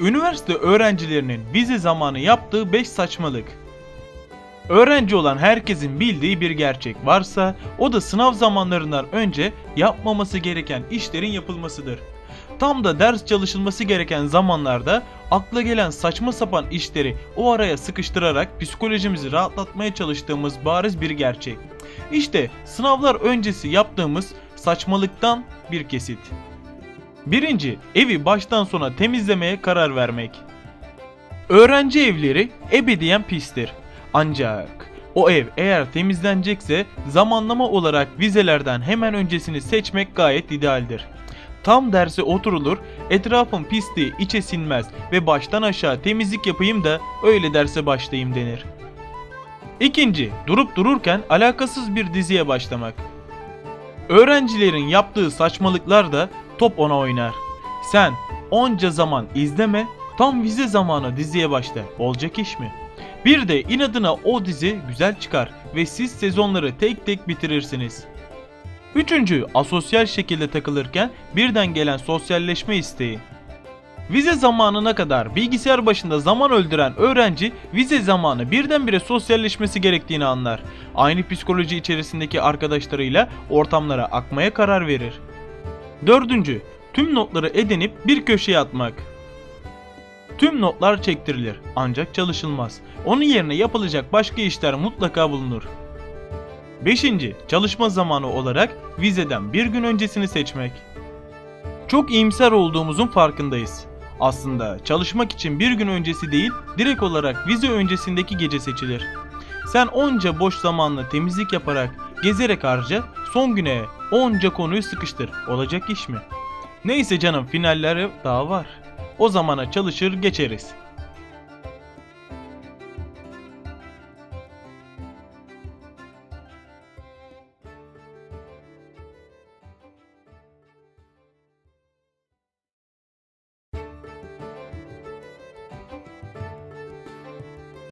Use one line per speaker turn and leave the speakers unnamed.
Üniversite öğrencilerinin vize zamanı yaptığı 5 saçmalık. Öğrenci olan herkesin bildiği bir gerçek varsa o da sınav zamanlarından önce yapmaması gereken işlerin yapılmasıdır. Tam da ders çalışılması gereken zamanlarda akla gelen saçma sapan işleri o araya sıkıştırarak psikolojimizi rahatlatmaya çalıştığımız bariz bir gerçek. İşte sınavlar öncesi yaptığımız saçmalıktan bir kesit. Birinci, evi baştan sona temizlemeye karar vermek. Öğrenci evleri ebediyen pistir. Ancak o ev eğer temizlenecekse zamanlama olarak vizelerden hemen öncesini seçmek gayet idealdir. Tam derse oturulur, etrafın pisliği içe sinmez ve baştan aşağı temizlik yapayım da öyle derse başlayayım denir. İkinci, durup dururken alakasız bir diziye başlamak. Öğrencilerin yaptığı saçmalıklar da top ona oynar. Sen onca zaman izleme, tam vize zamanı diziye başla. Olacak iş mi? Bir de inadına o dizi güzel çıkar ve siz sezonları tek tek bitirirsiniz. Üçüncü, asosyal şekilde takılırken birden gelen sosyalleşme isteği. Vize zamanına kadar bilgisayar başında zaman öldüren öğrenci vize zamanı birdenbire sosyalleşmesi gerektiğini anlar. Aynı psikoloji içerisindeki arkadaşlarıyla ortamlara akmaya karar verir. Dördüncü, tüm notları edinip bir köşeye atmak. Tüm notlar çektirilir ancak çalışılmaz. Onun yerine yapılacak başka işler mutlaka bulunur. 5. Çalışma zamanı olarak vizeden bir gün öncesini seçmek. Çok iyimser olduğumuzun farkındayız. Aslında çalışmak için bir gün öncesi değil, direkt olarak vize öncesindeki gece seçilir. Sen onca boş zamanla temizlik yaparak, gezerek harca, son güne onca konuyu sıkıştır. Olacak iş mi? Neyse canım finallere daha var. O zamana çalışır geçeriz.